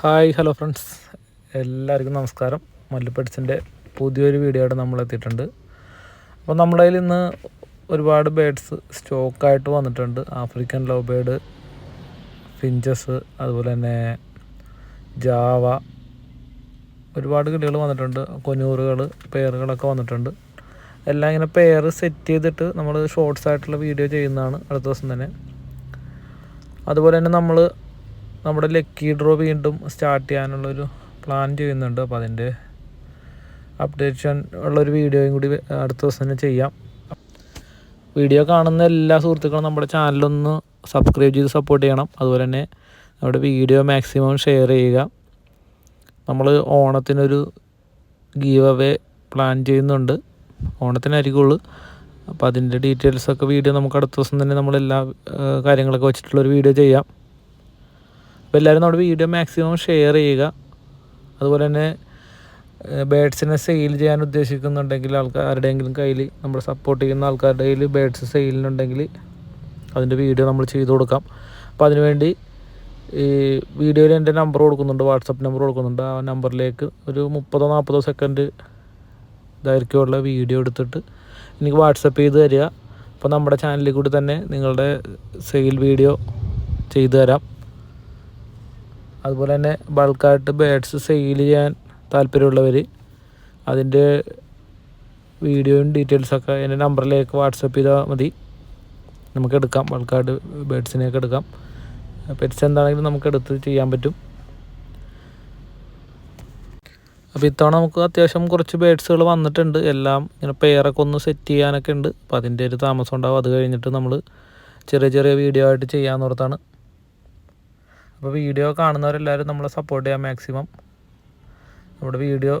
Hi hello friends. എല്ലാവർക്കും നമസ്കാരം. മല്ലുപെഡ്സിന്റെ പുതിയൊരു വീഡിയോ ആയിട്ട് നമ്മൾ എത്തിയിട്ടുണ്ട്. അപ്പോൾ നമ്മുടെ കയ്യിൽ ഇന്ന് ഒരുപാട് ബേഡ്സ് സ്റ്റോക്കായിട്ട് വന്നിട്ടുണ്ട്. ആഫ്രിക്കൻ ലവ് ബേഡ് ഫിഞ്ചസ് അതുപോലെ തന്നെ ജാവ ഒരുപാട് കിളികൾ വന്നിട്ടുണ്ട്. കൊനൂറുകൾ പേറുകളൊക്കെ വന്നിട്ടുണ്ട്. എല്ലാം ഇങ്ങനെ പെയർ സെറ്റ് ചെയ്തിട്ട് നമ്മൾ ഷോർട്സ് ആയിട്ടുള്ള വീഡിയോ ചെയ്യുന്നതാണ് അടുത്ത ദിവസം തന്നെ. അതുപോലെ തന്നെ നമ്മൾ നമ്മുടെ ലക്കി ഡ്രോ വീണ്ടും സ്റ്റാർട്ട് ചെയ്യാനുള്ളൊരു പ്ലാൻ ചെയ്യുന്നുണ്ട്. അപ്പോൾ അതിന്റെ അപ്ഡേഷൻ ഉള്ളൊരു വീഡിയോയും കൂടി അടുത്ത ദിവസം തന്നെ ചെയ്യാം. വീഡിയോ കാണുന്ന എല്ലാ സുഹൃത്തുക്കളും നമ്മുടെ ചാനലൊന്ന് സബ്സ്ക്രൈബ് ചെയ്ത് സപ്പോർട്ട് ചെയ്യണം. അതുപോലെ തന്നെ നമ്മുടെ വീഡിയോ മാക്സിമം ഷെയർ ചെയ്യുക. നമ്മൾ ഓണത്തിനൊരു ഗീവ് അവേ പ്ലാൻ ചെയ്യുന്നുണ്ട്. ഓണത്തിനായിരിക്കുള്ളൂ. അപ്പോൾ അതിന്റെ ഡീറ്റെയിൽസൊക്കെ വീഡിയോ നമുക്ക് അടുത്ത ദിവസം തന്നെ നമ്മളെല്ലാ കാര്യങ്ങളൊക്കെ വെച്ചിട്ടുള്ളൊരു വീഡിയോ ചെയ്യാം. അപ്പോൾ എല്ലാവരും നമ്മുടെ വീഡിയോ മാക്സിമം ഷെയർ ചെയ്യുക. അതുപോലെ തന്നെ ബേഡ്സിനെ സെയിൽ ചെയ്യാൻ ഉദ്ദേശിക്കുന്നുണ്ടെങ്കിൽ ആൾക്കാരുടെയെങ്കിലും കയ്യിൽ നമ്മൾ സപ്പോർട്ട് ചെയ്യുന്ന ആൾക്കാരുടെ കയ്യിൽ ബേഡ്സ് സെയിലിനുണ്ടെങ്കിൽ അതിന്റെ വീഡിയോ നമ്മൾ ചെയ്തു കൊടുക്കാം. അപ്പോൾ അതിനുവേണ്ടി ഈ വീഡിയോയിൽ എന്റെ നമ്പർ കൊടുക്കുന്നുണ്ട് വാട്സപ്പ് നമ്പർ കൊടുക്കുന്നുണ്ട്. ആ നമ്പറിലേക്ക് ഒരു മുപ്പതോ നാൽപ്പതോ സെക്കൻഡ് ദൈർഘ്യമുള്ള വീഡിയോ എടുത്തിട്ട് എനിക്ക് വാട്സപ്പ് ചെയ്ത് തരിക. അപ്പോൾ നമ്മുടെ ചാനലിൽ കൂടി തന്നെ നിങ്ങളുടെ സെയിൽ വീഡിയോ ചെയ്തു തരാം. അതുപോലെ തന്നെ ബൾക്കായിട്ട് ബേഡ്സ് സെയിൽ ചെയ്യാൻ താല്പര്യമുള്ളവർ അതിന്റെ വീഡിയോയും ഡീറ്റെയിൽസൊക്കെ എന്റെ നമ്പറിലേക്ക് വാട്സപ്പ് ചെയ്താൽ മതി. നമുക്ക് എടുക്കാം ബൾക്കായിട്ട് ബേഡ്സിനെയൊക്കെ എടുക്കാം. പെറ്റ്സ് എന്താണെങ്കിലും നമുക്ക് എടുത്ത് ചെയ്യാൻ പറ്റും. അപ്പോൾ ഇത്തവണ നമുക്ക് അത്യാവശ്യം കുറച്ച് ബേഡ്സുകൾ വന്നിട്ടുണ്ട്. എല്ലാം ഇങ്ങനെ പെയറൊക്കെ ഒന്ന് സെറ്റ് ചെയ്യാനൊക്കെ ഉണ്ട്. അപ്പോൾ അതിന്റെ ഒരു താമസം ഉണ്ടാവും. അത് കഴിഞ്ഞിട്ട് നമ്മൾ ചെറിയ ചെറിയ വീഡിയോ ആയിട്ട് ചെയ്യാമെന്നോർത്താണ് അപ്പോൾ വീഡിയോ കാണുന്നവരെല്ലാവരും നമ്മളെ സപ്പോർട്ട് ചെയ്യുക മാക്സിമം നമ്മുടെ വീഡിയോ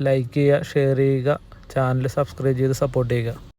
ലൈക്ക് ചെയ്യുക ഷെയർ ചെയ്യുക ചാനൽ സബ്സ്ക്രൈബ് ചെയ്ത് സപ്പോർട്ട് ചെയ്യുക.